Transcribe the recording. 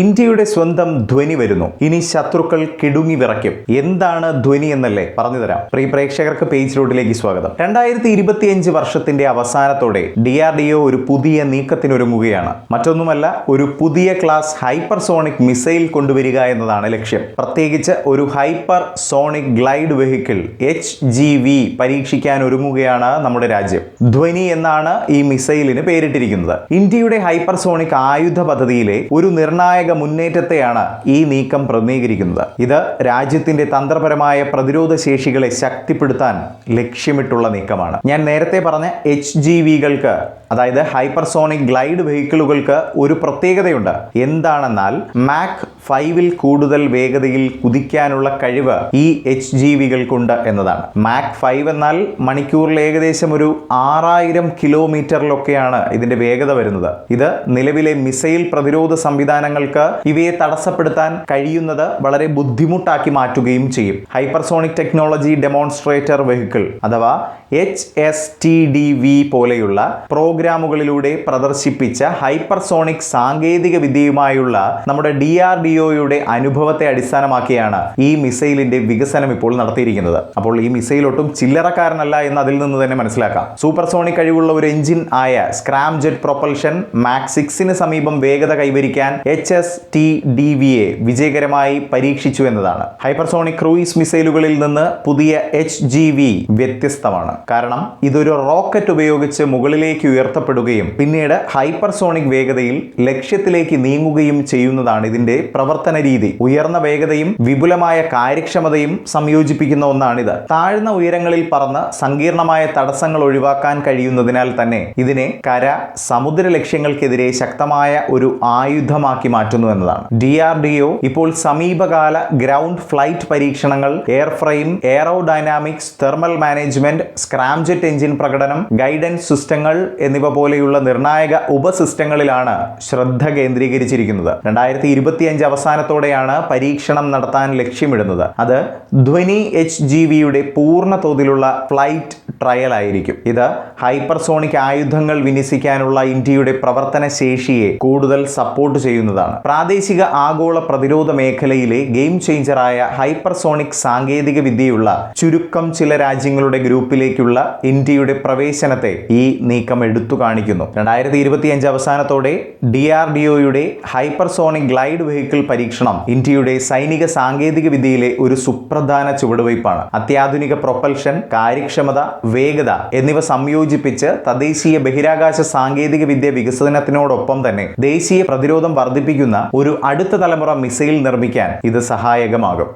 ഇന്ത്യയുടെ സ്വന്തം ധ്വനി വരുന്നു. ഇനി ശത്രുക്കൾ കിടുങ്ങി വിറയ്ക്കും. എന്താണ് ധ്വനി എന്നല്ലേ പറഞ്ഞു തരാം. പ്രിയ പ്രേക്ഷകർക്ക് പേജ് റോഡിലേക്ക് സ്വാഗതം. രണ്ടായിരത്തി ഇരുപത്തിയഞ്ച് വർഷത്തിന്റെ അവസാനത്തോടെ ഡി ആർ ഡി ഒ ഒരു പുതിയ നീക്കത്തിനൊരുങ്ങുകയാണ്. മറ്റൊന്നുമല്ല ഒരു പുതിയ ക്ലാസ് ഹൈപ്പർസോണിക് മിസൈൽ കൊണ്ടുവരിക എന്നതാണ് ലക്ഷ്യം. പ്രത്യേകിച്ച് ഒരു hypersonic glide vehicle H G V പരീക്ഷിക്കാൻ ഒരുങ്ങുകയാണ് നമ്മുടെ രാജ്യം. ധ്വനി എന്നാണ് ഈ മിസൈലിന് പേരിട്ടിരിക്കുന്നത്. ഇന്ത്യയുടെ ഹൈപ്പർസോണിക് ആയുധ പദ്ധതിയിലെ ഒരു നിർണായക മുന്നേറ്റത്തെയാണ് ഈ നീക്കം പ്രതിനിധീകരിക്കുന്നത്. ഇത് രാജ്യത്തിന്റെ തന്ത്രപരമായ പ്രതിരോധ ശേഷികളെ ശക്തിപ്പെടുത്താൻ ലക്ഷ്യമിട്ടുള്ള നീക്കമാണ്. ഞാൻ നേരത്തെ പറഞ്ഞ എച്ച് ജി വികൾക്ക് അതായത് ഹൈപ്പർസോണിക് ഗ്ലൈഡ് വെഹിക്കിളുകൾക്ക് ഒരു പ്രത്യേകതയുണ്ട്. എന്താണെന്നാൽ മാക് ഫൈവിൽ കൂടുതൽ വേഗതയിൽ കുതിക്കാനുള്ള കഴിവ് ഈ എച്ച് ജി വികൾക്കുണ്ട് എന്നതാണ്. മാക് ഫൈവ് എന്നാൽ മണിക്കൂറിൽ ഏകദേശം ഒരു ആറായിരം കിലോമീറ്ററിലൊക്കെയാണ് ഇതിന്റെ വേഗത വരുന്നത്. ഇത് നിലവിലെ മിസൈൽ പ്രതിരോധ സംവിധാനങ്ങൾക്ക് ഇവയെ തടസ്സപ്പെടുത്താൻ കഴിയുന്നത് വളരെ ബുദ്ധിമുട്ടാക്കി മാറ്റുകയും ചെയ്യും. ഹൈപ്പർസോണിക് ടെക്നോളജി ഡെമോൺസ്ട്രേറ്റർ വെഹിക്കിൾ അഥവാ H S T D V പോലെയുള്ള പ്രോഗ്രാമുകളിലൂടെ പ്രദർശിപ്പിച്ച ഹൈപ്പർസോണിക് സാങ്കേതിക വിദ്യയുമായുള്ള നമ്മുടെ ഡി ആർ ഡി ഒയുടെ അനുഭവത്തെ അടിസ്ഥാനമാക്കിയാണ് ഈ മിസൈലിന്റെ വികസനം ഇപ്പോൾ നടത്തിയിരിക്കുന്നത്. അപ്പോൾ ഈ മിസൈൽ ഒട്ടും ചില്ലറക്കാരനല്ല എന്ന് അതിൽ നിന്ന് തന്നെ മനസ്സിലാക്കാം. സൂപ്പർസോണിക് കഴിവുള്ള ഒരു എഞ്ചിൻ ആയ സ്ക്രാം ജെറ്റ് പ്രൊപ്പൽഷൻ മാക് സിക്സിന് സമീപം വേഗത കൈവരിക്കാൻ H S T D V A വിജയകരമായി പരീക്ഷിച്ചു എന്നതാണ്. ഹൈപ്പർസോണിക് ക്രൂയിസ് മിസൈലുകളിൽ നിന്ന് പുതിയ എച്ച് ജി വി വ്യത്യസ്തമാണ്. കാരണം ഇതൊരു റോക്കറ്റ് ഉപയോഗിച്ച് മുകളിലേക്ക് ഉയർത്തപ്പെടുകയും പിന്നീട് ഹൈപ്പർസോണിക് വേഗതയിൽ ലക്ഷ്യത്തിലേക്ക് നീങ്ങുകയും ചെയ്യുന്നതാണ് ഇതിന്റെ പ്രവർത്തന രീതി ഉയർന്ന വേഗതയും വിപുലമായ കാര്യക്ഷമതയും സംയോജിപ്പിക്കുന്ന ഒന്നാണിത്. താഴ്ന്ന ഉയരങ്ങളിൽ പറന്ന് സങ്കീർണമായ തടസ്സങ്ങൾ ഒഴിവാക്കാൻ കഴിയുന്നതിനാൽ തന്നെ ഇതിനെ കര സമുദ്ര ലക്ഷ്യങ്ങൾക്കെതിരെ ശക്തമായ ഒരു ആയുധമാക്കി മാറ്റുന്നു എന്നതാണ്. ഡി ആർ ഡി ഒ ഇപ്പോൾ സമീപകാല ഗ്രൗണ്ട് ഫ്ലൈറ്റ് പരീക്ഷണങ്ങൾ air frame aerodynamics thermal management scramjet engine പ്രകടനം ഗൈഡൻസ് സിസ്റ്റങ്ങൾ എന്നിവ പോലെയുള്ള നിർണായക ഉപസിസ്റ്റങ്ങളിലാണ് ശ്രദ്ധ കേന്ദ്രീകരിച്ചിരിക്കുന്നത്. രണ്ടായിരത്തി ഇരുപത്തിയഞ്ച് അവസാനത്തോടെയാണ് പരീക്ഷണം നടത്താൻ ലക്ഷ്യമിടുന്നത്. അത് ധ്വനി എച്ച് ജി വിയുടെ പൂർണ തോതിലുള്ള ഫ്ലൈറ്റ് ട്രയൽ ആയിരിക്കും. ഇത് ഹൈപ്പർസോണിക് ആയുധങ്ങൾ വിന്യസിക്കാനുള്ള ഇന്ത്യയുടെ പ്രവർത്തന ശേഷിയെ കൂടുതൽ സപ്പോർട്ട് ചെയ്യുന്നതാണ്. പ്രാദേശിക ആഗോള പ്രതിരോധ മേഖലയിലെ ഗെയിം ചേഞ്ചറായ ഹൈപ്പർസോണിക് സാങ്കേതിക വിദ്യയുള്ള ചുരുക്കം ചില രാജ്യങ്ങളുടെ ഗ്രൂപ്പിലേക്കുള്ള ഇന്ത്യയുടെ പ്രവേശനത്തെ ഈ നീക്കം എടുത്തു കാണിക്കുന്നു. രണ്ടായിരത്തി ഇരുപത്തിയഞ്ച് അവസാനത്തോടെ ഡി ആർ ഡി ഒയുടെ ഹൈപ്പർസോണിക് ഗ്ലൈഡ് വെഹിക്കിൾ പരീക്ഷണം. ഇന്ത്യയുടെ സൈനിക സാങ്കേതിക വിദ്യയിലെ ഒരു സുപ്രധാന ചുവടുവയ്പ്പാണ് അത്യാധുനിക പ്രൊപ്പൽഷൻ കാര്യക്ഷമത വേഗത എന്നിവ സംയോജിപ്പിച്ച് തദ്ദേശീയ ബഹിരാകാശ സാങ്കേതിക വിദ്യ വികസനത്തിനോടൊപ്പം തന്നെ ദേശീയ പ്രതിരോധം വർദ്ധിപ്പിക്കുന്ന ഒരു അടുത്ത തലമുറ മിസൈൽ നിർമ്മിക്കാൻ ഇത് സഹായകമാകും.